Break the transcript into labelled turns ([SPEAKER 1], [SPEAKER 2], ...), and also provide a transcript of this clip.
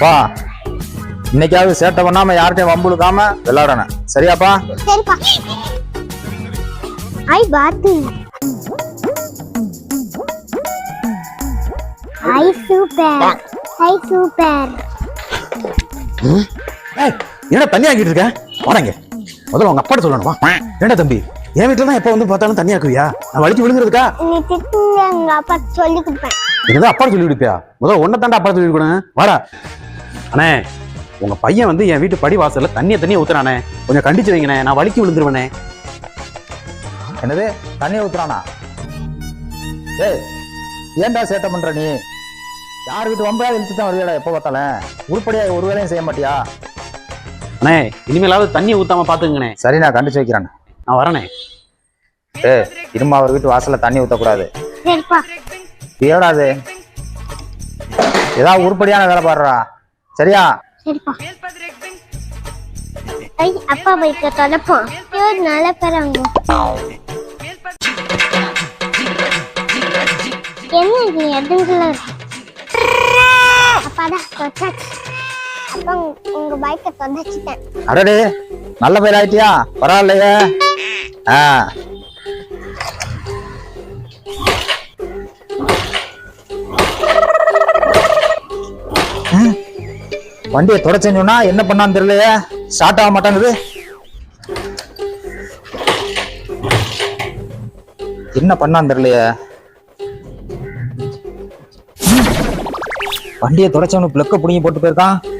[SPEAKER 1] பா இன்னைக்காவது சேட்டை பண்ணாம யார்கிட்டயும் வம்புழுக்காம விளையாடணும். சரியாப்பா?
[SPEAKER 2] சரிப்பா. ஐ பாத்து. ஐ சூப்பர் ஐ சூப்பர்
[SPEAKER 3] ஏய் என்ன தண்ணி ஆக்கிட்டு இருக்க வாடங்க முதல்ல உங்க அப்பாட்ட சொல்லணும் வா. ஏண்டா தம்பி? என் வீட்டுல தான் எப்ப வந்து பார்த்தாலும் தண்ணி ஆக்குவியா நான்
[SPEAKER 2] நீ திட்டுங்க எங்க அப்பா சொல்லி கொடுப்பேன்.
[SPEAKER 3] என்னதான் அப்பா சொல்லி கொடுப்பியா? முதல்ல ஒன்ன தாண்டா அப்பா சொல்லி கொடுக்கணும். வாடா. அண்ணே உங்க பையன் வந்து என் வீட்டு படி வாசல்ல தண்ணியை தண்ணியை ஊத்துறானே. கொஞ்சம் கண்டிச்சு வைங்கண்ணே. நான் வலிக்கு விழுந்துருவேனே
[SPEAKER 1] என்னது? தண்ணி ஊத்துறானா? ஏய் ஏன்டா சேட்டை பண்ற நீ? யார் வீட்டு வம்பா இழுத்து தான் வருவியாடா எப்போ பார்த்தாலும்? உருப்படியா ஒரு வேலையும் செய்ய மாட்டியா?
[SPEAKER 3] அண்ணே இனிமேலாவது தண்ணியை ஊத்தாம பாத்துக்கங்கண்ணே.
[SPEAKER 1] சரி நான் கண்டிச்சு வைக்கிறேன்.
[SPEAKER 3] நான் வரேனே.
[SPEAKER 1] ஏய் இருமா அவர் வீட்டு வாசல்ல தண்ணி ஊத்தக்கூடாது.
[SPEAKER 2] சரிப்பா.
[SPEAKER 1] ஏடாது ஏதாவது உருப்படியான வேலை பாடுறா. சரியா?
[SPEAKER 2] சரிப்பா. ஐ அப்பா பைக்க தொடப்போம் ஐயோ நல்ல பேராங்க என்ன இது எதுங்கள அப்பாடா தொட்டாச்சு அப்பா உங்க- உங்க பைக்கை தொடச்சிட்டேன்
[SPEAKER 1] அடடே. நல்ல பயிர் ஆயிட்டியா? பரவாயில்லையே. ஆ. வண்டியை தொடச்சேன்னு என்ன பண்ணான்னு தெரியலையே. ஸ்டார்ட் ஆக மாட்டேங்குது. என்ன பண்ணான்னு தெரியலையே. வண்டியை தொடச்சவனு பிளக்க பிடிங்கி போட்டு போயிருக்கான்.